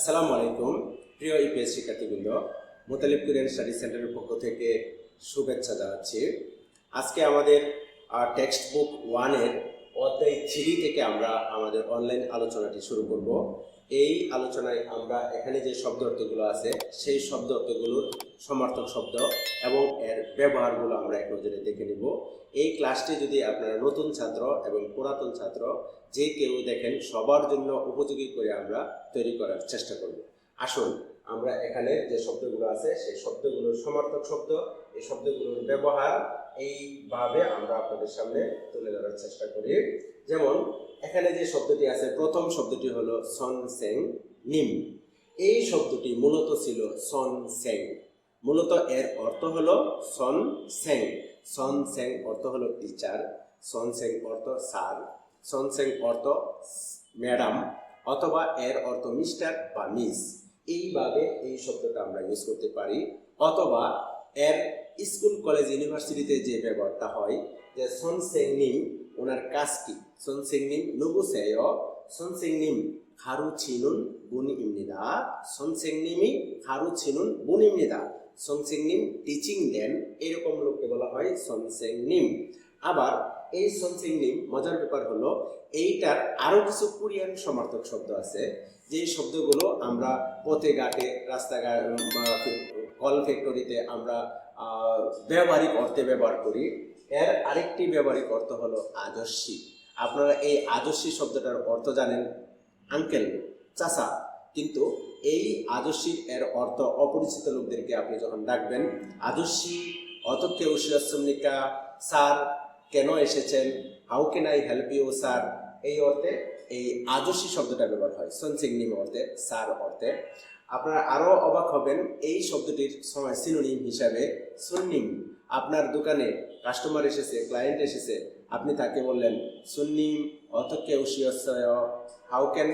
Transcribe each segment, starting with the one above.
আসসালামু আলাইকুম, প্রিয় ইপিএস শিক্ষার্থীবৃন্দ, মোতালিব কুরিয়ান স্টাডি সেন্টারের পক্ষ থেকে শুভেচ্ছা জানাচ্ছি। আজকে আমাদের টেক্সট বুক ওয়ানের অধ্যায় থ্রি থেকে আমরা আমাদের অনলাইন আলোচনাটি শুরু করব। এই আলোচনায় আমরা এখানে যে শব্দ অর্থগুলো আছে, সেই শব্দ অর্থগুলোর সমার্থক শব্দ এবং এর ব্যবহারগুলো আমরা এক নজরে দেখে নিব। এই ক্লাসটি যদি আপনারা নতুন ছাত্র এবং পুরাতন ছাত্র, যে কেউ দেখেন, সবার জন্য উপযোগী করে আমরা তৈরি করার চেষ্টা করব। আসুন, আমরা এখানে যে শব্দগুলো আছে, সেই শব্দগুলোর সমার্থক শব্দ, এই শব্দগুলোর ব্যবহার, এইভাবে আমরা আপনাদের সামনে তুলে ধরার চেষ্টা করি। যেমন এখানে যে শব্দটি আছে, প্রথম শব্দটি হলো সন সেং, নিম। এই শব্দটি মূলত ছিল সন সেং। মূলত এর অর্থ হলো সন সেং। সন সেং অর্থ হলো টিচার সন সেং অর্থ স্যার সন সেং অর্থ ম্যাডাম অথবা এর অর্থ মিস্টার বা মিস এইভাবে এই শব্দটা আমরা ইউজ করতে পারি। অথবা এর স্কুল, কলেজ, ইউনিভার্সিটিতে যে ব্যবহারটা হয়, যে সন সেং, নিম ওনার কাজ কি? সন সেং নিম নুবু সেয় সন সেং নিম হারু ছিনুন বুনি ইমনিদা সন সেং নিমি হারু ছিনুন বুনি ইমনিদা সন সেং নিম টিচিং দেন, এরকম লোককে বলা হয় সন সেং নিম আবার এই সন সেং নিম মজার ব্যাপার হলো, এইটার আরও কিছু কোরিয়ান সমার্থক শব্দ আছে যে শব্দগুলো আমরা পথে ঘাটে, রাস্তাঘাট কল ফ্যাক্টরিতে আমরা ব্যবহারিক অর্থে ব্যবহার করি। এর আরেকটি ব্যবহারিক অর্থ হলো আদর্শী। আপনারা এই আদর্শী শব্দটার অর্থ জানেন আঙ্কেল চাচা। কিন্তু এই আদর্শী এর অর্থ অপরিচিত লোকদেরকে আপনি যখন ডাকবেন, আদর্শী অতকে উশিয়াসমিকা স্যার, কেন এসেছেন? How can I help you sir এই অর্থে, এই আদর্শী শব্দটা ব্যবহার হয়। সনসিংনিম অর্থে, স্যার অর্থে। আপনারা আরও অবাক হবেন, এই শব্দটির সময় সিনোনিম হিসাবে সুন্নিম আপনার দোকানে কাস্টমার এসেছে ক্লায়েন্ট এসেছে, আপনি তাকে বললেন সুন্নিম অতকে উশিয়সয় how can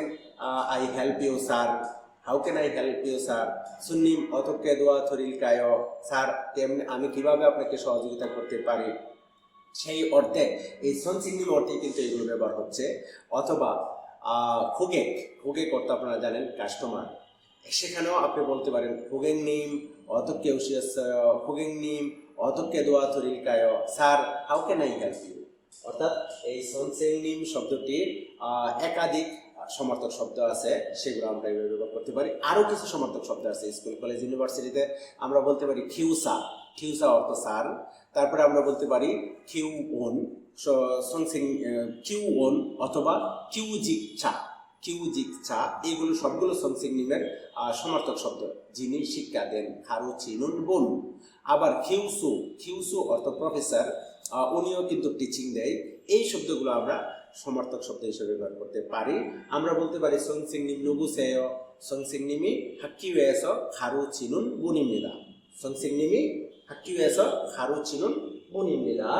I help you sir how can I help you sir সুন্নিম অতকে দোয়া থরিল কায় স্যার তেমনি আমি কীভাবে আপনাকে সহযোগিতা করতে পারি? সেই অর্থে, এই সনসিংনিম অর্থে কিন্তু এগুলো ব্যবহার হচ্ছে। অথবা খুগেক খুগেক অর্থ আপনারা জানেন কাস্টমার সেখানেও আপনি বলতে পারেন খুগেং নিম অতকে খুগেং নিম অতকে দোয়া থরিল কায়। Sir how can I help you অর্থাৎ এই সনসেংনিম শব্দটির একাধিক সমার্থক শব্দ আছে, সেগুলো আমরা এইভাবে ব্যবহার করতে পারি। আরও কিছু সমার্থক শব্দ আছে স্কুল, কলেজ, ইউনিভার্সিটিতে। আমরা বলতে পারি খিউসা। খিউসা অর্থ স্যার। তারপরে আমরা বলতে পারি কিউ ওন সংসিং কিউ ওন অথবা কিউ চা কিউ চা এগুলো সবগুলো সংসিং সমার্থক শব্দ। যিনি শিক্ষা দেন হারু চিনুন বোন। আবার খিউসু খিউসু অর্থ প্রফেসর উনিও কিন্তু টিচিং দেয়। এই শব্দগুলো আমরা সমার্থক শব্দ হিসেবে ব্যবহার করতে পারি। আমরা বলতে পারি সংসিং নিম নুবু সেয় সংসিং নিমি হাক্কিউয়েস খারু চিনুন বুনিমিদা সংসিং নিমি হাক্কিউয়েস খারু চিনুন বুনিমিদা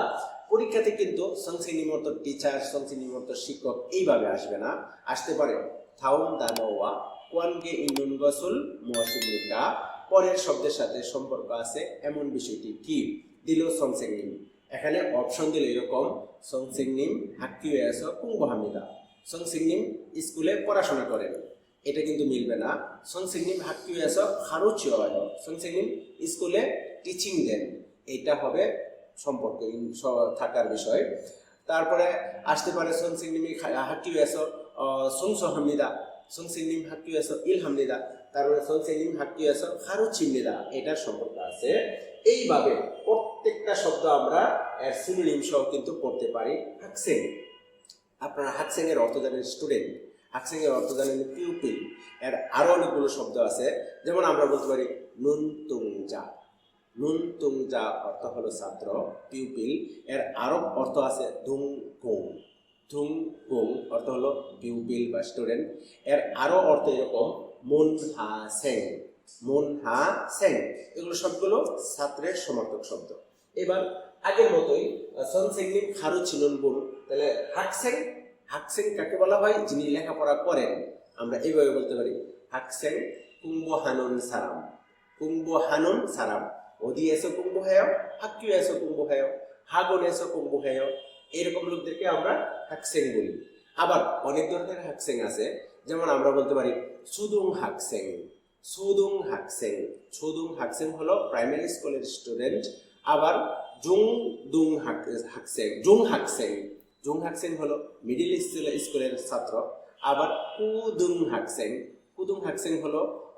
পরীক্ষাতে কিন্তু সংসিং নিমত টিচার সংসিং নিমত শিক্ষক এইভাবে আসবে না। আসতে পারে থাউন দানোয়া কোয়ানগে ইনুন গসুল মুয়াসিবলিকা পরের শব্দের সাথে সম্পর্ক আছে এমন বিষয়টি কি? দিল সংসিং নিম এখানে অপশন দিল এরকম সংসিংনিম হাক্কিউয়েস কুঙ্গহামিদা সংসিংনিম স্কুলে পড়াশোনা করেন। এটা কিন্তু মিলবে না। সংসিংনিম হাক্কিউয়েস হারুচিয় সংসিংনিম স্কুলে টিচিং দেন। এটা হবে সম্পর্ক থাকার বিষয়। তারপরে আসতে পারে সংসিংনিমি হাক্কিউয়েস সংসহমিদা। সংসিংনিম হাক্কিউয়েস ইলহামনিদা তারপরে সংসিংনিম হাক্কিউয়েস হারুচিমনিদা এটার সম্পর্ক আছে। এইভাবে প্রত্যেকটা শব্দ আমরা এর সিনোনিম সহ কিন্তু পড়তে পারি। হাকসেং আপনারা হাকসেং এর অর্থ জানেন স্টুডেন্ট হাকসেং এর অর্থ জানেন পিউপিল এর আরও অনেকগুলো শব্দ আছে। যেমন আমরা বলতে পারি নুন তুং যা নুন তুং যা অর্থ হলো ছাত্র পিউপিল এর আরও অর্থ আছে ধুং কুং ধুং কুং অর্থ হলো পিউপিল বা স্টুডেন্ট এর আরও অর্থ এরকম মুন হা সেং, মুন হা সেং। এগুলো সবগুলো ছাত্রের সমার্থক শব্দ। এবার আগের মতোই সনসেংনিম খারু ছিলন বোন। তাহলে হাকসেং হাকসেং কাকে বলা হয়? যিনি লেখাপড়া করেন। আমরা এইভাবে বলতে পারি, হাক হাকসেং কুম্ভ হানুন সারাম। কুম্ভ হানুন সারাম। ওদি এসো কুম্ভ হেয় হাক্কিউ এসো কুম্ভ হেয়, হাগন এসো কুম্ভ হেয়। এরকম লোকদেরকে আমরা হাক হাকসেং বলি। আবার অনেক ধরনের হাকসেং আছে যেমন আমরা বলতে পারি সুদুং হাকসেং সুদুং হাকসেং সুদুং হাকসেং হলো প্রাইমারি স্কুলের স্টুডেন্ট, আবার জুং দুং হাক- হাকসেং জুং হাকসেং জুং হাকসেং হলো মিডিল স্কুলের ছাত্র, আবার কুদুং হাকসেং কুদুং হাকসেং হলো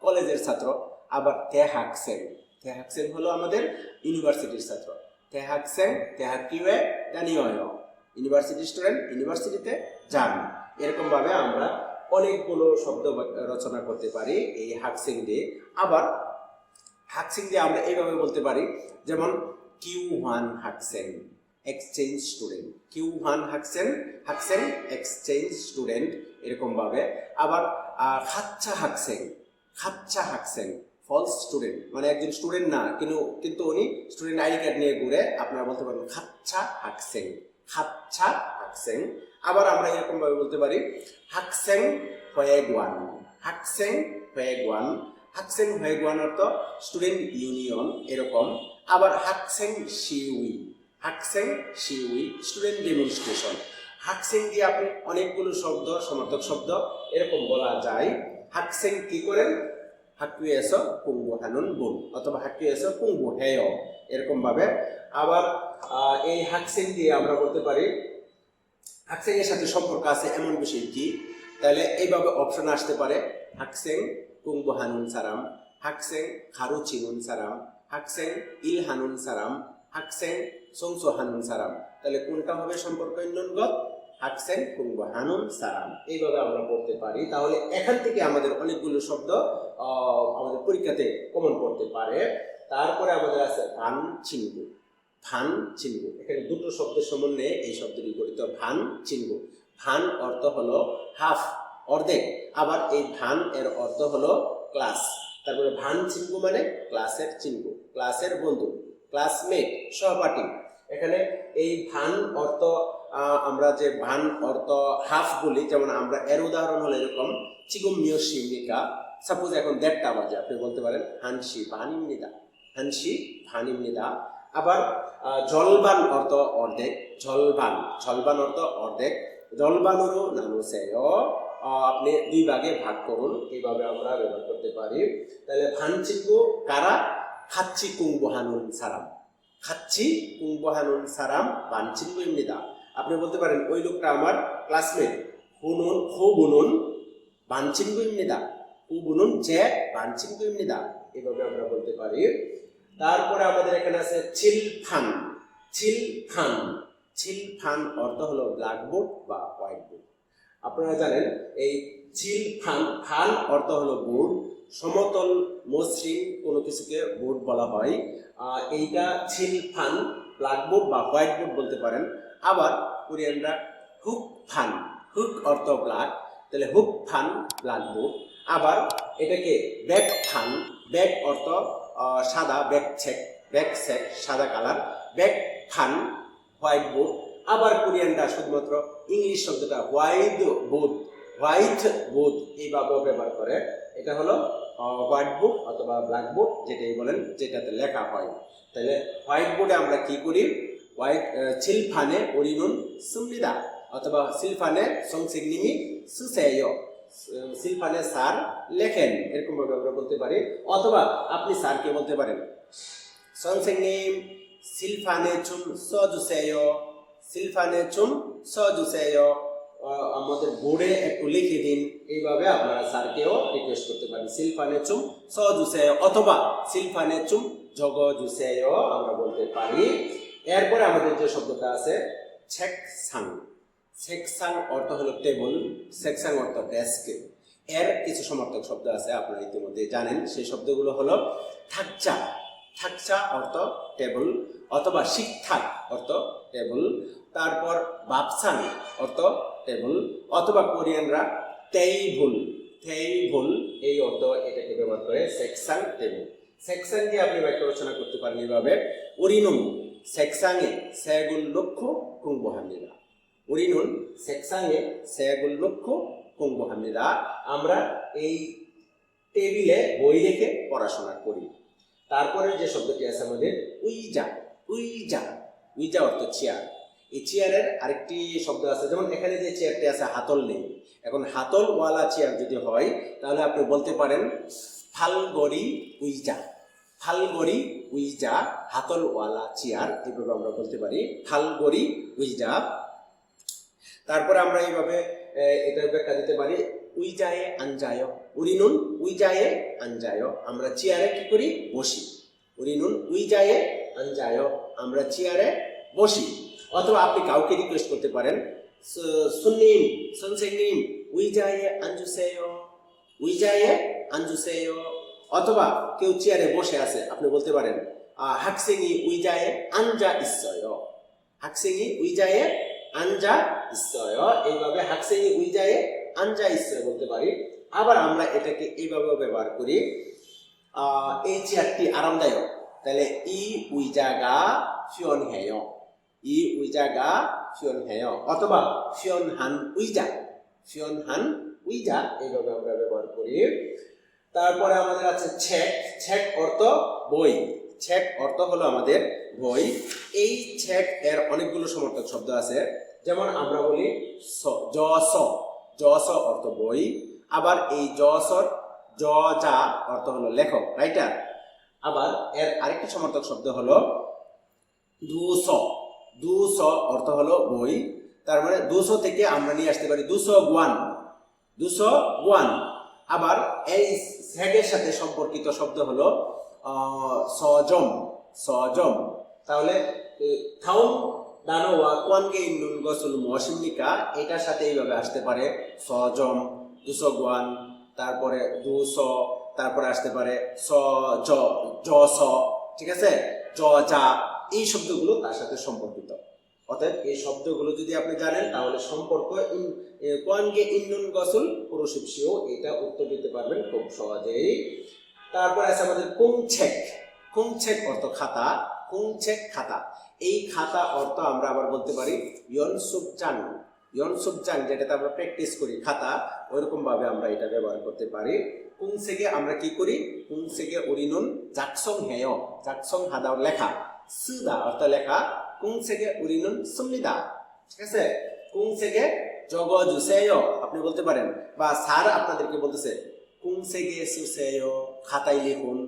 কলেজের ছাত্র, আবার তে হাকসেং তে হাকসেং হলো আমাদের ইউনিভার্সিটির ছাত্র। তে হাকসেং তে হাকিওয়ে দানিওয় ইউনিভার্সিটি স্টুডেন্ট ইউনিভার্সিটিতে যান। এরকম ভাবে আমরা অনেকগুলো শব্দ রচনা করতে পারি এই হাকসিং দিয়ে। আবার হাকসিং দিয়ে আমরা এইভাবে বলতে পারি, যেমন কিউ ওয়ান হাকসেন, এক্সচেঞ্জ স্টুডেন্ট। কিউ ওয়ান হাকসেন হাকসেন, এক্সচেঞ্জ স্টুডেন্ট এরকম ভাবে আবার খাচ্চা হাকসেন খাচ্চা হাকসেন, ফলস স্টুডেন্ট মানে একজন স্টুডেন্ট না, কিন্তু কিন্তু উনি স্টুডেন্ট আইডি কার্ড নিয়ে ঘুরে আপনারা বলতে পারেন খাচ্চা হাকসেন, খাচ্চা হাকসেং আবার আমরা এরকম ভাবে বলতে পারি হাকসেং হয়েগুয়ান হাকসেং হয়েগুয়ান হাকসেং হয়েগুয়ান অর্থ স্টুডেন্ট ইউনিয়ন এরকম। আবার হাকসেং শিউই। হাকসেং শিউই, স্টুডেন্ট ডেমনস্ট্রেশন। হাকসেং দিয়ে আপনি অনেকগুলো শব্দ সমর্থক শব্দ এরকম বলা যায়। হাকসেং কি করেন? হাকুয়েস কুঙ্গু হানুন বুন, অথবা হাকুয়েস কুঙ্গু হেয়, এরকম ভাবে। আবার এই হাকসেং দিয়ে আমরা বলতে পারি হাকসেং এর সাথে সম্পর্ক আছে এমন বিষয় কি? তাহলে এইভাবে অপশন আসতে পারে হাকসেং কুঙ্গু হানুন সারাম হাকসেং খারু চিনুন সারাম হাকসেং ইল হানুন সারাম হাকসেং সংসো হানুন সারাম তাহলে কোনটা হবে সম্পর্ক ইন্নগত হাকসেং কুঙ্গু হানুন সারাম এইভাবে আমরা পড়তে পারি। তাহলে এখান থেকে আমাদের অনেকগুলো শব্দ আমাদের পরীক্ষাতে কমন পড়তে পারে। তারপরে আমাদের আছে ভান চিনগু ভান চিনব। এখানে দুটো শব্দের সমন্বয়ে এই শব্দটি গঠিত, ভান চিনব। ভান অর্থ হলো হাফ, অর্ধেক। আবার এই ভান এর অর্থ হলো ক্লাস। তারপরে ভান চিনগু মানে ক্লাসের চিনব, ক্লাসের বন্ধু, ক্লাসমেট, সহপাঠী। এখানে এই ভান অর্থ আমরা যে ভান অর্থ হাফ বলি, যেমন আমরা এর উদাহরণ হলো এরকম, চিগুম মিয় সাপোজ এখন দেড়টা বাজে, আপনি বলতে পারেন হানসি ভানিমনিদা হানসি ভানিমনিদা আবার জলবান অর্থ অর্ধেক, জলবান জলবান অর্থ অর্ধেক, জলবানুরও নানুসেয় আপনি দুই ভাগে ভাগ করুন, এইভাবে আমরা ব্যবহার করতে পারি। তাহলে ভানচিকু কারা? খাচ্ছি কুংবহানুন সারাম। খাচ্ছি কুংবহানুন সারাম বানচিনগু ইমনিদা আপনি বলতে পারেন, ওই লোকটা আমার ক্লাসমেট হুনুন হু বুনুন বানচিনগু ইমনিদা হু বুনুন যে বানচিনগু ইমনিদা এভাবে আমরা বলতে পারি। তারপরে আমাদের এখানে আছে চিলফান চিলফান চিলফান অর্থ হলো ব্ল্যাকবোর্ড বা হোয়াইট বোর্ড আপনারা জানেন, এই চিল ফান ফান অর্থ হলো বোর্ড। সমতল মসৃণ কোনো কিছুকে বোর্ড বলা হয়। এইটা ছিল ফান ব্ল্যাকবোর্ড বা হোয়াইট বোর্ড বলতে পারেন। আবার কোরিয়ানরা হুক ফান। হুক অর্থ ব্ল্যাক তাহলে হুক ফান ব্ল্যাকবোর্ড আবার এটাকে ব্যাক ফান, ব্যাক অর্থ সাদা ব্যাক চেক ব্যাক সেক সাদা কালার ব্যাক ফান হোয়াইট বোর্ড আবার কোরিয়ানরা শুধুমাত্র ইংলিশ শব্দটা হোয়াইট বোর্ড হোয়াইট বোর্ড এইভাবেও ব্যবহার করে। এটা হলো হোয়াইট বোর্ড অথবা ব্ল্যাক বোর্ড যেটাই বলেন, যেটাতে লেখা হয়। তাহলে হোয়াইট বোর্ডে আমরা কি করি? হোয়াইট ছিলফানে অরিনুন সুমনিদা অথবা সিলফানে সংসিগনিমি সুসেয়। সিলফানে স্যার লেখেন এরকম ভাবে আমরা বলতে পারি অথবা আপনি স্যারকে বলতে পারেন 선생님 실판에 좀 써주세요. 실판에 좀 써주세요. আহ, আমাদের বোর্ডে একটু লিখে দিন এইভাবে আপনারা স্যারকেও রিকোয়েস্ট করতে পারেন সিলফানে চুম সজুসেয় অথবা সিলফানে চুম জগজুসেয় আমরা বলতে পারি এরপরে আমাদের যে শব্দটা আছে ছেকসাং ছেকসাং অর্থ হলো টেবল সেকসাং অর্থ ডেস্ক। এর কিছু সমর্থক শব্দ আছে, আপনারা ইতিমধ্যে জানেন। সেই শব্দগুলো হলো থাকচা। থাকচা অর্থ টেবল অথবা শিক্ষাক অর্থ টেবল। তারপর বাপসাং অর্থ টেবল অথবা কোরিয়ানরা তেইভুল। তেইভুল এই অর্থ এটাকে ব্যবহার করে সেকসাং টেবল। সেকসাং দিয়ে আপনি বাক্য রচনা করতে পারেন এইভাবে উরিনুম সেকসাংয়ে সেগুল লক্ষ্য কুম্ভহানিরা উরিনুন সেকসাংয়ে সেগুল লক্ষ্য কুম্ভহানিরা আমরা এই টেবিলে বই রেখে পড়াশোনা করি। তারপরে যে শব্দটি আছে আমাদের উইজা উইজা উইজা অর্থ চেয়ার। এই চেয়ারের আরেকটি শব্দ আছে, যেমন এখানে যে চেয়ারটি আছে, হাতল নেই। এখন হাতলওয়ালা চেয়ার যদি হয়, তাহলে আপনি বলতে পারেন ফালগড়ি উইজা। ফালগড়ি উইজা, হাতলওয়ালা চেয়ার এইভাবে আমরা বলতে পারি। ফালগড়ি উইজা তারপরে আমরা এইভাবে এটার ব্যাখ্যা দিতে পারি। উইজায়ে আঞ্জায় উরিনুন উইজায়ে আঞ্জায় আমরা চেয়ারে কি করি? বসি। উরিনুন উইজায়ে আঞ্জায় আমরা চেয়ারে বসি। অথবা আপনি কাউকে রিকোয়েস্ট করতে পারেন। সুনিম সনসেনিম উইজায়ে আঞ্জুসেয় উইজায়ে আঞ্জুসেয় অথবা কেউ চেয়ারে বসে আছে আপনি বলতে পারেন আহ, হাকসেনি উইজায়ে আঞ্জা ইসয় হাকসেনি উইজায়ে আঞ্জা ইসয় এইভাবে হাকসেনি উইজায়ে আঞ্জা ইসয় বলতে পারি। আবার আমরা এটাকে এইভাবেও ব্যবহার করি। এই চেয়ারটি আরামদায়ক। তাহলে ই উইজাগা ফিয়ন হেয়। ই উইজাগা ফিয়ন হেয়। অথবা ফিয়ন হান উইজা। ফিয়ন হান উইজা এইভাবে আমরা ব্যবহার করি। তারপরে আমাদের আছে ছেক। ছেক অর্থ বই। ছেক অর্থ হলো আমাদের বই। এই ছেক এর অনেকগুলো সমর্থক শব্দ আছে। যেমন আমরা বলি স- জ, স। জ, স অর্থ বই। আবার এই জ সর জ যা অর্থ হলো লেখক, রাইটার। আবার এর আরেকটি সমর্থক শব্দ হলো দুশ দুশ অর্থ হলো বই। তার মানে দুশো থেকে আমরা নিয়ে আসতে পারি দুশো ওয়ান দুশো ওয়ান আবার এই স্যাগের সাথে সম্পর্কিত শব্দ হলো সজম সজম তাহলে থাউন দানোয়া কোয়ানকে নুন গসুল মৌসুমিকা এটার সাথে এইভাবে আসতে পারে। সজম দুশো গুয়ান, তারপরে দুশো তারপরে আসতে পারে স জ জ স, ঠিক আছে? জ যা, এই শব্দগুলো তার সাথে সম্পর্কিত। অতএব এই শব্দগুলো যদি আপনি জানেন, তাহলে সম্পর্ক কোয়ানকে ইন্নুন গসুল পুরুষিপসিও এটা উত্তর দিতে পারবেন খুব সহজেই। তারপর আছে আমাদের কুংছেক। কুংছেক অর্থ খাতা। কুংছেক খাতা। এই খাতা অর্থ আমরা আবার বলতে পারি ইয়নসুকচাং ইয়নসুকচাং যেটাতে আমরা প্র্যাকটিস করি খাতা ওইরকম ভাবে আমরা এটা ব্যবহার করতে পারি। কুংসেগে আমরা কি করি? কুংসেগে উরিনুন জাকসং হেয়, জাকসং হাদাও লেখা। সুদা অর্থ লেখা কুংসেগে উরিনুন সুমনিদা ঠিক আছে? কুংসেগে জগ জুসেয় আপনি বলতে পারেন। বা স্যার আপনাদেরকে বলতেছে কুংসেগে সুসেয়, খাতায় লিখুন।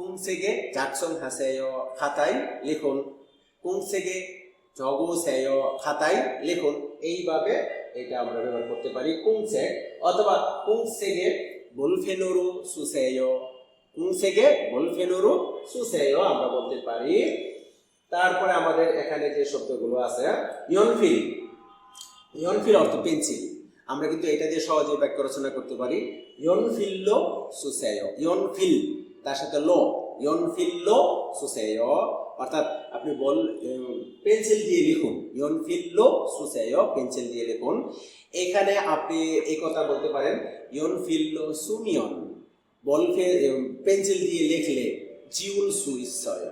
কুংসেগে জাকসং হাসেয় খাতায় লিখুন। কুংসেগে জগোসেয় খাতায় লিখুন। এইভাবে এটা আমরা ব্যবহার করতে পারি। কুংসেগ অথবা কুংসেগে বলফেনুরু সুসেয় কুংসেগে বলফেনুরু সুসেয় আমরা বলতে পারি। তারপরে আমাদের এখানে যে শব্দগুলো আছে ইয়নফিল ইয়নফিল অর্থ পেন্সিল। আমরা কিন্তু এটা দিয়ে সহজে বাক্য রচনা করতে পারি। ইয়নফিল্ল সুসেয় ইয়নফিল তার সাথে লো, ইয়ন ফিল্ড লো সুসেয় অর্থাৎ আপনি বল পেন্সিল দিয়ে লিখুন। ইয়ন ফিল্ড লো সুসেয় পেন্সিল দিয়ে লিখুন। এখানে আপনি এই কথা বলতে পারেন ইয়নফিল্ল সুমিয়ন। বল পেন্সিল দিয়ে লিখলে, জিউল সু ইশ্বয়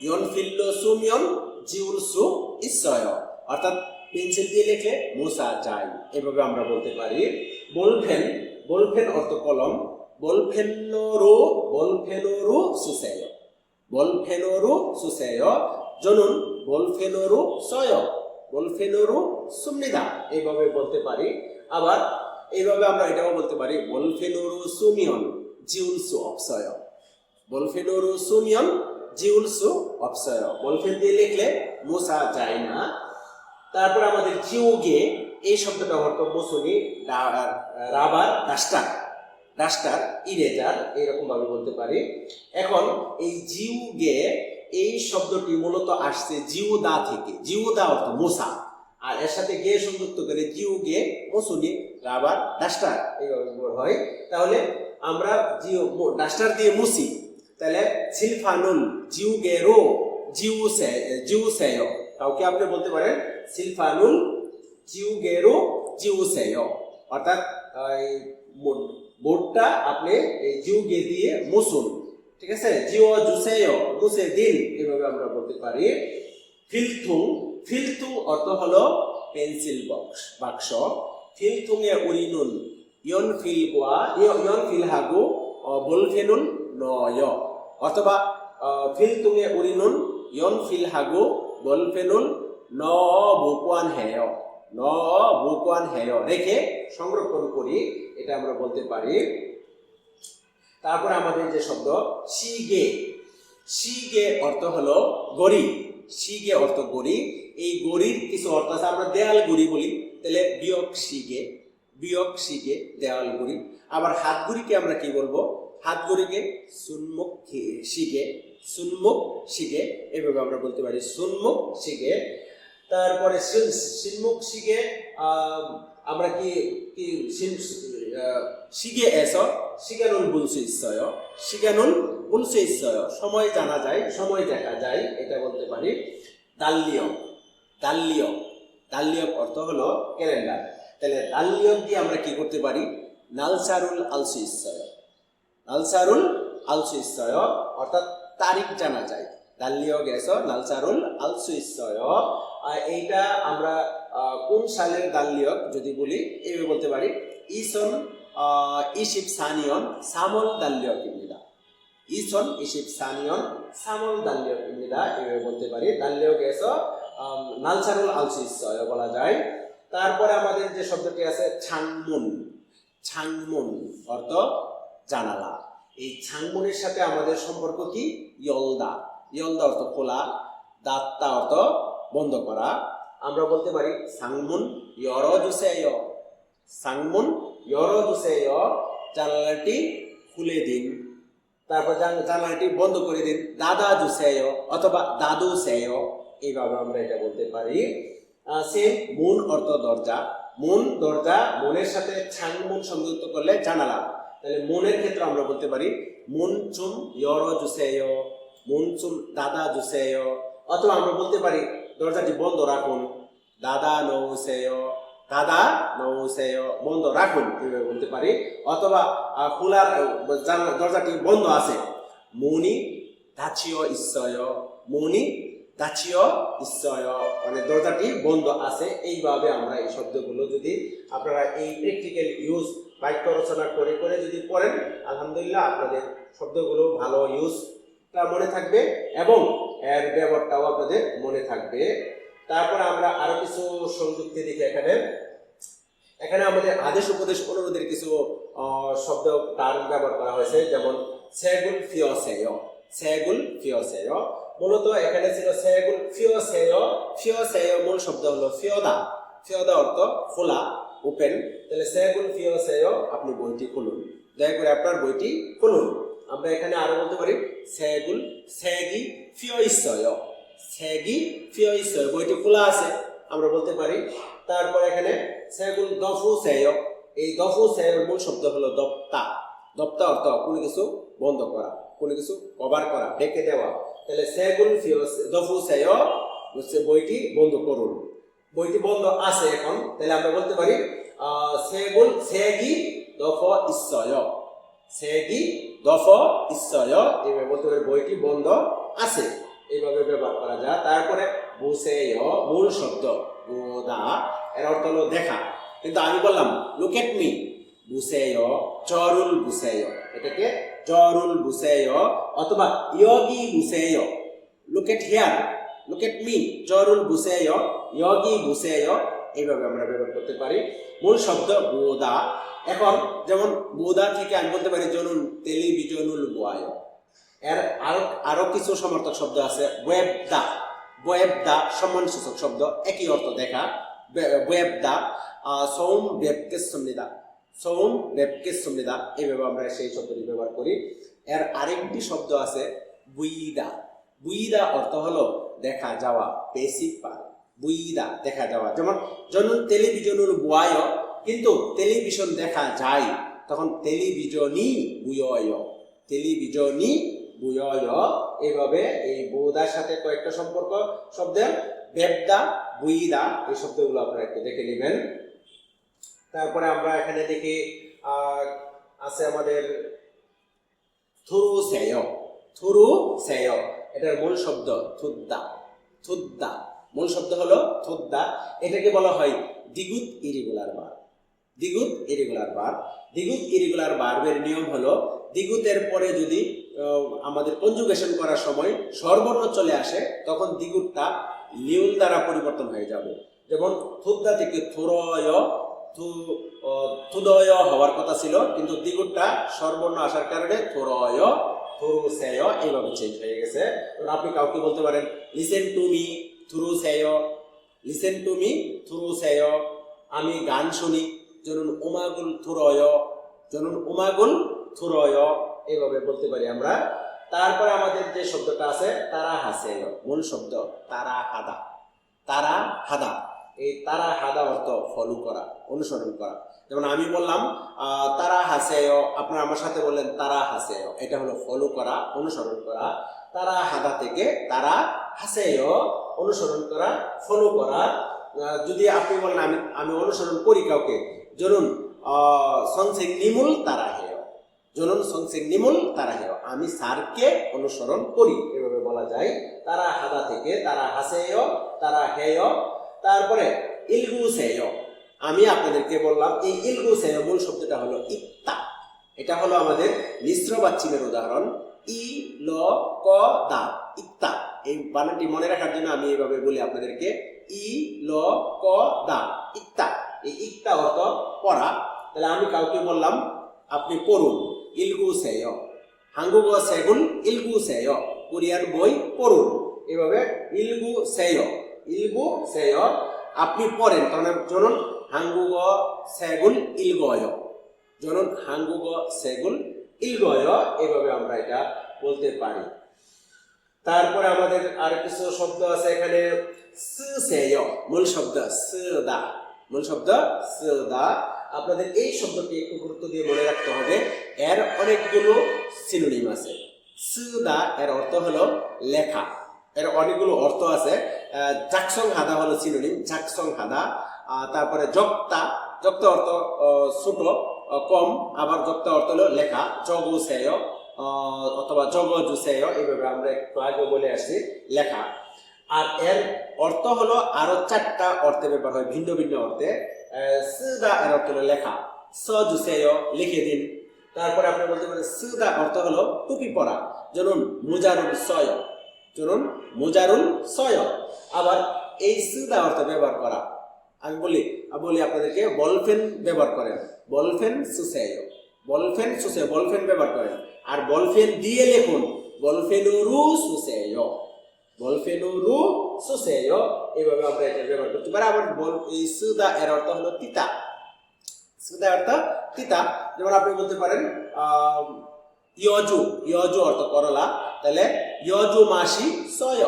ইয়নফিল্ল সুমিয়ন, জিউল সু ইশ্বয় অর্থাৎ পেন্সিল দিয়ে লিখলে, মোসা যায়। এভাবে আমরা বলতে পারি। বলফেন বলফেন অর্থ কলম। বলফেনোরো বলফেনোরো সুসেয়। বলফেনোরো সুসেয়। জনুন বলফেনোরো সয়। বলফেনোরো সুমনিদা এইভাবে বলতে পারি। আবার এইভাবে আমরা এটাও বলতে পারি বলফেনোরো সুমিয়ন জিউলসু অপসয়। বলফেনোরো সুমিয়ন জিউলসু অপসয়। বলফেন দিয়ে লিখলে মোসা যায় না। তারপর আমাদের জিওগে এই শব্দটা অর্থ মোসনি রাবার ডাস্টার ডাস্টার ইরেজার এইরকম ভাবে বলতে পারি। এখন এই জিউগে এই শব্দটি মূলত আসছে জিউদা থেকে। জিউদা অর্থ মোসা আর এর সাথে গে সংযুক্ত করে জিউগে মোসনি, রাবার, ডাস্টার, এইভাবে হয়। তাহলে আমরা জিও ডাস্টার দিয়ে মুসি। তাহলে সিলফানুল জিউগে রো, জিউ সে, জিউ সেয়। কাউকে আপনি বলতে পারেন সিলফানুল জিউগেরো জিউসেয় অর্থাৎ এই বোর্ড- বোর্ডটা আপনি এই জিউগে দিয়ে মুসুন, ঠিক আছে? জিও জুসেয় মুসে দিন, এভাবে আমরা বলতে পারি। ফিলথুং ফিলথুং অর্থ হলো পেন্সিল বক্স, বাক্স। ফিলথুং এ উরিনুন ইয়ন ফিল গোয়া ইয়ন ফিল হাগু বলফেনুন নয় অথবা ফিলথুং এ উরিনুন ইয়ন ফিল হাগু বলফেনুল ন, বুকুয়ান হেয়। ন, বুকুয়ান হেয়। রেখে সংরক্ষণ করি। এটা আমরা বলতে পারি। তারপরে আমাদের যে শব্দ, শিগে। শিগে অর্থ হলো গড়ি। শিগে অর্থ গড়ি। এই গড়ির কিছু অর্থ আছে, আমরা দেয়াল গুড়ি বলি। তাহলে বিয়োগ শিগে বিয়োগ শিগে দেওয়াল গুড়ি। আবার হাত গুড়িকে আমরা কি বলব? হাত গুড়িকে সুন্মুখ শিগে সুন্মুখ শিগে, এভাবে আমরা বলতে পারি। সুন্মুখ শিগে। তারপরে সিন- সিন্মুখ শিগে আমরা কি কি শিগে এস শিগানুল বুলসু ইচ্ছয় শিগানুল বুলসু ইচ্ছয় সময় জানা যায়, সময় দেখা যায়, এটা বলতে পারি দাল্লিয়ক দাল্লিয়ক দাল্লিয়ক অর্থ হলো ক্যালেন্ডার। তাহলে দাল্লিয়ক দিয়ে আমরা কি করতে পারি? নালসারুল আলসু ইচ্ছয় নালসারুল আলসু ইচ্ছয় অর্থাৎ তারিখ জানা যায়। দাল্লিয়ক এস নালসারুল আলসু ইচ্ছয় এইটা আমরা কোন সালের দাল্লিয়ক যদি বলি এইভাবে বলতে পারি İson সানিয়ন সামল samol dalliokibnida. ইসন ইশিপ সানিয়ন সামল দাল্লিয়ক ইমিদা এভাবে বলতে পারি। দাল্লিয়ক এস নালসারুল আলসিস বলা যায়। তারপরে আমাদের যে শব্দটি আছে ছাংমুন ছাংমুন অর্থ জানালা। এই ছাংমুনের সাথে আমাদের সম্পর্ক কি? ইয়লদা ইয়লদা অর্থ খোলা। দাত্তা অর্থ বন্ধ করা। আমরা বলতে পারি সাংমুন ইয়রজুসে সাংমুন ইয়রজুসেয় জানালাটি খুলে দিন। তারপর জানালাটি বন্ধ করে দিন। দাদা জুসেয় অথবা দাদু সেয় এইভাবে আমরা এটা বলতে পারি। সেম মুন অর্থ দরজা। মুন দরজা মনের সাথে ছাংমুন সংযুক্ত করলে জানালা। তাহলে মনের ক্ষেত্রে আমরা বলতে পারি মুন চুম ইয়র জুসেয় মুন চুম দাদা জুসেয় অথবা আমরা বলতে পারি দরজাটি বন্ধ রাখুন। দাদা নৌসেয় দাদা নৌসেয় বন্ধ রাখুন বলতে পারি? অথবা খোলার দরজাটি বন্ধ আছে? মুনি, দাচিও ইশ্বয় মুনি, দাচিও ইশ্বয় মানে দরজাটি বন্ধ আছে। এইভাবে আমরা এই শব্দগুলো যদি আপনারা এই প্র্যাকটিক্যাল ইউজ বাক্য রচনা করে করে যদি পড়েন, আলহামদুলিল্লাহ আপনাদের শব্দগুলো ভালো ইউজটা মনে থাকবে এবং এর ব্যবহারটাও আপনাদের মনে থাকবে। তারপরে আমরা আরও কিছু সংযুক্তি দেখি এখানে। এখানে আমাদের আদেশ উপদেশ অনুরোধের কিছু শব্দ টার্ম ব্যবহার করা হয়েছে, যেমন সেগুল ফিওসেয় সেগুল ফিওসেয় মূলত এখানে ছিল সেগুল ফিওসেয় ফিওসেয় মূল শব্দ হলো ফিওদা ফিওদা অর্থ খোলা, ওপেন। তাহলে সেগুল ফিওসেয় আপনি বইটি খুলুন। দয়া করে আপনার বইটি খুলুন। আমরা এখানে আরও বলতে পারি সেগুল সেগি ফিওইসয় সেগি ফিওইসয় বইটি খোলা আছে, আমরা বলতে পারি। তারপর এখানে সেগুল দফু সেয়। এই দফু সেয়ের মূল শব্দ হলো দপ্তা। দপ্তা অর্থ কোনো কিছু বন্ধ করা, কোনো কিছু কভার করা, ঢেকে দেওয়া। তাহলে ফিওস দফু সেয় বইটি বন্ধ করুন। বইটি বন্ধ আছে এখন, তাহলে আমরা বলতে পারি সেগুল সেগি দফ ইশ্বয় সেগি দফ ইশ্বয় এইভাবে বলতে পারি বইটি বন্ধ আছে। এইভাবে ব্যবহার করা যায়। তারপরে বুসেয় মূল শব্দ বোদা এর অর্থ হলো দেখা। কিন্তু আমি বললাম লুক এট মি বুসেয় চরুল বুসেয় এটাকে চরুল বুসেয় অথবা ইয়োগি বুসেয় look at here look at me চরুল বুসেয় ইয়োগি বুসেয় এইভাবে আমরা ব্যবহার করতে পারি। মূল শব্দ বোদা এখন যেমন বোদা থেকে আমি বলতে পারি জনুন টেলিভিশনুল গোয়ায় এর আরও আরও কিছু সমর্থক শব্দ আছে ওয়েব দা ওয়েব দা সম্মানসূচক শব্দ, একই অর্থ দেখা ওয়েব দা সৌম বেবকে সমৃদা সৌম বেবকে সমৃদা এইভাবে আমরা সেই শব্দটি ব্যবহার করি। এর আরেকটি শব্দ আছে বুইদা বুইদা অর্থ হলো দেখা যাওয়া বেসিক পার বুইদা দেখা যাওয়া। যেমন যেমন টেলিভিশনুর বুয়ায় কিন্তু টেলিভিশন দেখা যায়, তখন টেলিভিশনই বুয়য় টেলিভিশনই বুয়য় এইভাবে এই বৌদার সাথে কয়েকটা সম্পর্ক, শব্দের বেবদা বুইদা, এই শব্দগুলো আপনারা একটু দেখে নেবেন। তারপরে আমরা এখানে দেখি আছে আমাদের থুরু সেয় থুরু সেয় এটার মূল শব্দ থুদ্দা থুদ্দা। মূল শব্দ হলো থুদ্দা। এটাকে বলা হয় দ্বিগুত ইরিগুলার বার। দ্বিগুত ইরেগুলার বার। দ্বিগুত ইরেগুলার বার্বের নিয়ম হলো দ্বিগুতের পরে যদি আমাদের কনজুগেশন করার সময় সর্বর্ণ চলে আসে, তখন দ্বিগুতটা লিউল দ্বারা পরিবর্তন হয়ে যাবে। যেমন থুদ্দা থেকে থুরয় থুদয় হওয়ার কথা ছিল, কিন্তু দ্বিগুণটা সর্বর্ণ আসার কারণে থুরয় থুরু সেয় এইভাবে চেঞ্জ হয়ে গেছে। আপনি কাউকে বলতে পারেন লিসেন টু মি থুরু সেয় লিসেন টু মি থুরু সেয় আমি গান শুনি, জনুন উমাগুল থুরয়, জনুন উমাগুল থুরয়। এইভাবে বলতে পারি আমরা। তারপরে আমাদের যে শব্দটা আছে, তারা হাসে, মূল শব্দ তারা হাদা। তারা হাদা। এই তারা হাদা অর্থ ফলো করা, অনুসরণ করা। যেমন আমি বললাম তারা হাসেয় আপনারা আমার সাথে বললেন, তারা হাসেয় এটা হলো ফলো করা, অনুসরণ করা। তারা হাদা থেকে তারা হাসেয় অনুসরণ করা ফলো করা। যদি আপনি বলেন, আমি আমি অনুসরণ করি কাউকে, ধরুন সংসেক নিমুল তারা জনন সংসেক নিমুল তারা হেয় আমি স্যারকে অনুসরণ করি, এভাবে বলা যায়। তারা হাদা থেকে, তারা হাসেয় তারা হেয় তারপরে ইলগু সেয় আমি আপনাদেরকে বললাম, এই ইলগু সেয় মূল শব্দটা হলো ইত্তা। এটা হলো আমাদের মিশ্র বাচ্চিমের উদাহরণ। ই, ল, ক, দা, ইত্তা। এই বানানটি মনে রাখার জন্য আমি এইভাবে বলি আপনাদেরকে। ই, ল, ক, দা, ইত্তা। এই ইত্তা অর্থ পড়া। তাহলে আমি কাউকে বললাম, আপনি পড়ুন। ইলগু সেয় হাঙ্গুগ সেগুল ইলগু সেয় কোরিয়ান বই পড়ুন। এভাবে ইলগু সেয় ইলগু সেয় আপনি পড়েন কারণ জনন হাঙ্গুগ সেগুন ইলগয়। জনন হাঙ্গুগ সেগুন ইলগয়, এভাবে আমরা এটা বলতে পারি। তারপরে আমাদের আর কিছু শব্দ আছে এখানে সেয় মূল শব্দ দা মূল শব্দ দা আপনাদের এই শব্দটি একটু গুরুত্ব দিয়ে মনে রাখতে হবে। এর অনেকগুলো সিনোনিম আছে। দা, এর অর্থ হলো লেখা। এর অনেকগুলো অর্থ আছে। জাকসং, হাদা হলো সিনোনিম জাকসং, হাদা। তারপরে জক্তা জক্তা অর্থ ছোট কম। আবার জক্তা অর্থ হলো লেখা। জগু সেয় অথবা জগ জুসেয় এইভাবে আমরা একটু আগে বলে আসছি, লেখা। আর এর অর্থ হলো আরও চারটা অর্থে ব্যবহার হয়, ভিন্ন ভিন্ন অর্থে। সিদা এর অর্থ হলো লেখা। স জুসেয় লিখে দিন। তারপরে আপনি বলতে পারেন, সিদা অর্থ হলো টুপি পরা। যেমন মুজারুল সয়। যেমন মুজারুল সয়। আবার এই সিদা অর্থ ব্যবহার করা। আমি বলি বলি আপনাদেরকে, বলফেন ব্যবহার করেন। বলফেন সুসেয় বলফেন সুসে, বলফেন ব্যবহার করেন। আর বলফেন দিয়ে লিখুন, বলফেনুরু সুসেয় বলফেনুরু সুসেয়। এইভাবে আমরা এটা ব্যবহার করতে পারি। আবার বল, এই সুদা এর অর্থ হলো তিতা। সুদা অর্থ তিতা। যেমন আপনি বলতে পারেন ইয়জু ইয়জু অর্থ করলা। তাহলে ইয়জু মাসি সয়।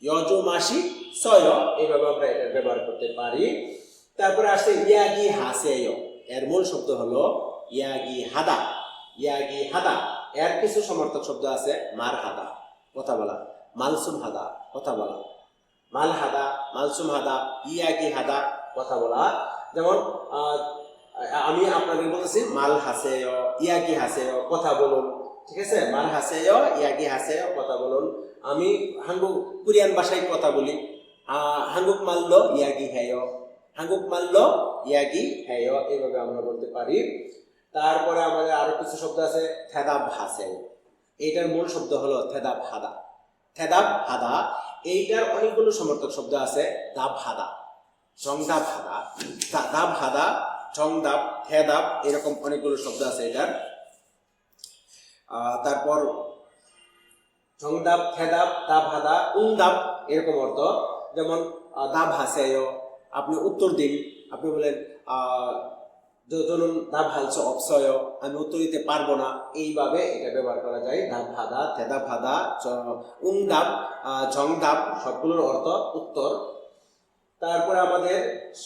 ইয়জু মাসি সয়। এইভাবে আমরা এটা ব্যবহার করতে পারি। তারপরে আসছে ইয়াগি হাসেয়। এর মূল শব্দ হলো ইয়াগি হাদা। ইয়াগি হাদা। এর কিছু সমর্থক শব্দ আছে মার হাদা কথা বলা। মালসুম হাদা, কথা বলা। মাল হাদা, মালসুম হাদা ইয়াগি হাদা, কথা বলা। যেমন আমি আপনাদের বলতেছি, মাল হাসেয় ইয়াগি হাসেয়, কথা বলুন। ঠিক আছে? মাল হাসেয় ইয়াগি হাসেয়, কথা বলুন। আমি হাঙ্গুক কোরিয়ান ভাষায় কথা বলি। হাঙ্গুক মাল্ল ইয়াগি হেয়। হাঙ্গুক মাল্ল ইয়াগি হেয়, এইভাবে আমরা বলতে পারি। তারপরে আমাদের আরও কিছু শব্দ আছে, থেদাব হাসে এইটার মূল শব্দ হলো থেদাব হাদা। থেদাব হাদা, এইটার অনেকগুলো সমর্থক শব্দ আছে, দাব হাদা জংদাব হাদা দাব হাদা জংদাব থেদাব, এরকম অনেকগুলো শব্দ আছে এটার। তারপর জংদাব থেদাব, দাব হাদা উংদাব এরকম অর্থ। যেমন দাব হাসেয়, আপনি উত্তর দিন, আপনি বলেন ধরুন দাব হালছ অপসয় আমি উত্তর দিতে পারব না। এইভাবে এটা ব্যবহার করা যায়। দাব ভাদা, থেদা ভাদা উং দাব ঝং দাব সবগুলোর অর্থ উত্তর। তারপরে আমাদের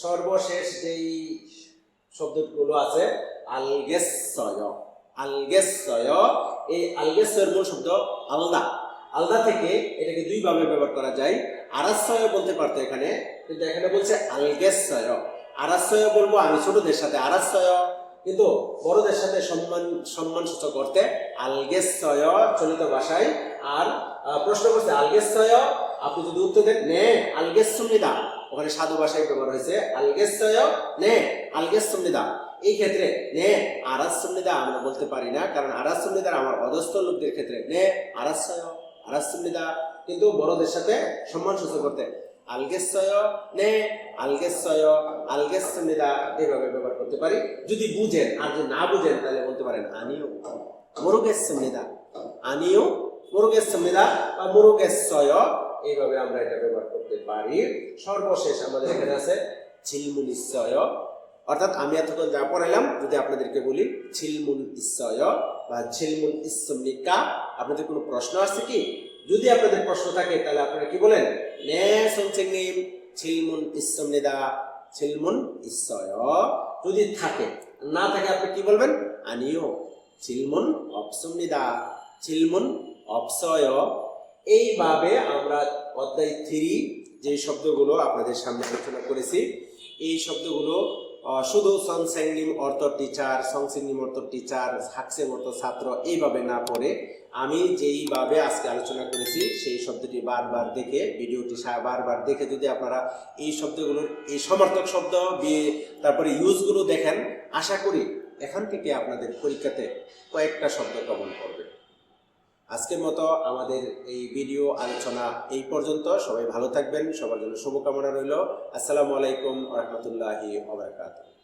সর্বশেষ যেই শব্দগুলো আছে আলগেসয় আলগেসয় এই আলগেসয়ের মূল শব্দ আলদা। আলদা থেকে এটাকে দুই ভাবে ব্যবহার করা যায়। আরাসয় বলতে পারতো এখানে, কিন্তু এখানে বলছে আলগেসয় আরাসয় বলব, আমি ছোটদের সাথে আরাসয় কিন্তু বড়দের সাথে সম্মান সম্মান সূচক করতে আলগেসয় চলিত ভাষায়। আর প্রশ্ন করছে আলগেসয় আপনি যদি উত্তর দেন, নে আলগেসুমিদা ওখানে সাধু ভাষায় ব্যবহার হয়েছে আলগেসয় নে আলগেসুমিদা এই ক্ষেত্রে, নে আরাসুমিদা আমরা বলতে পারি না, কারণ আরাসুমিদার আমার অধস্থ লোকদের ক্ষেত্রে, নে আরাসয় আরাসুমিদা কিন্তু বড়দের সাথে সম্মান সূচক করতে আলগেসয় নে আলগেসয় আলগেসমিদা এইভাবে ব্যবহার করতে পারি। যদি বুঝেন আর যদি না বুঝেন, তাহলে বলতে পারেন আনিও মোরগেসমিদা আনিও মোরগেসমিদা বা মোরগেসয় এইভাবে আমরা এটা ব্যবহার করতে পারি। সর্বশেষ আমাদের এখানে আছে ঝিলমুনিশ্চয় অর্থাৎ আমি এতক্ষণ যা পড়াইলাম, যদি আপনাদেরকে বলি ছিলমুন ইশ্বয় বা ছিলমুন ইসমনিকা আপনাদের কোনো প্রশ্ন আছে কি? যদি আপনাদের প্রশ্ন থাকে, তাহলে আপনারা কি বলেন? নে সংসেগনিম ছিলমুন ইসমনিদা ছিলমুন ইশ্বয় যদি থাকে, না থাকে, আপনি কি বলবেন? আনিও, ছিলমুন অপসমনিদা ছিলমুন অপসয়। এইভাবে আমরা অধ্যায় থ্রি যে শব্দগুলো আপনাদের সামনে আলোচনা করেছি, এই শব্দগুলো শুধু সংসেংনিম অর্থ টিচার সংসেংনিম অর্থ টিচার হাকসেম অর্থ ছাত্র এইভাবে না পড়ে। আমি যেইভাবে আজকে আলোচনা করেছি, সেই শব্দটি বারবার দেখে, ভিডিওটি বারবার দেখে যদি আপনারা এই শব্দগুলোর, এই সমর্থক শব্দ তারপরে ইউজগুলো দেখেন, আশা করি এখান থেকে আপনাদের পরীক্ষাতে কয়েকটা শব্দ কমন করবে। আজকের মতো আমাদের এই ভিডিও আলোচনা এই পর্যন্ত। সবাই ভালো থাকবেন। সবার জন্য শুভকামনা রইল। আসসালামু আলাইকুম রহমতুল্লাহি ওবরাকাতুহ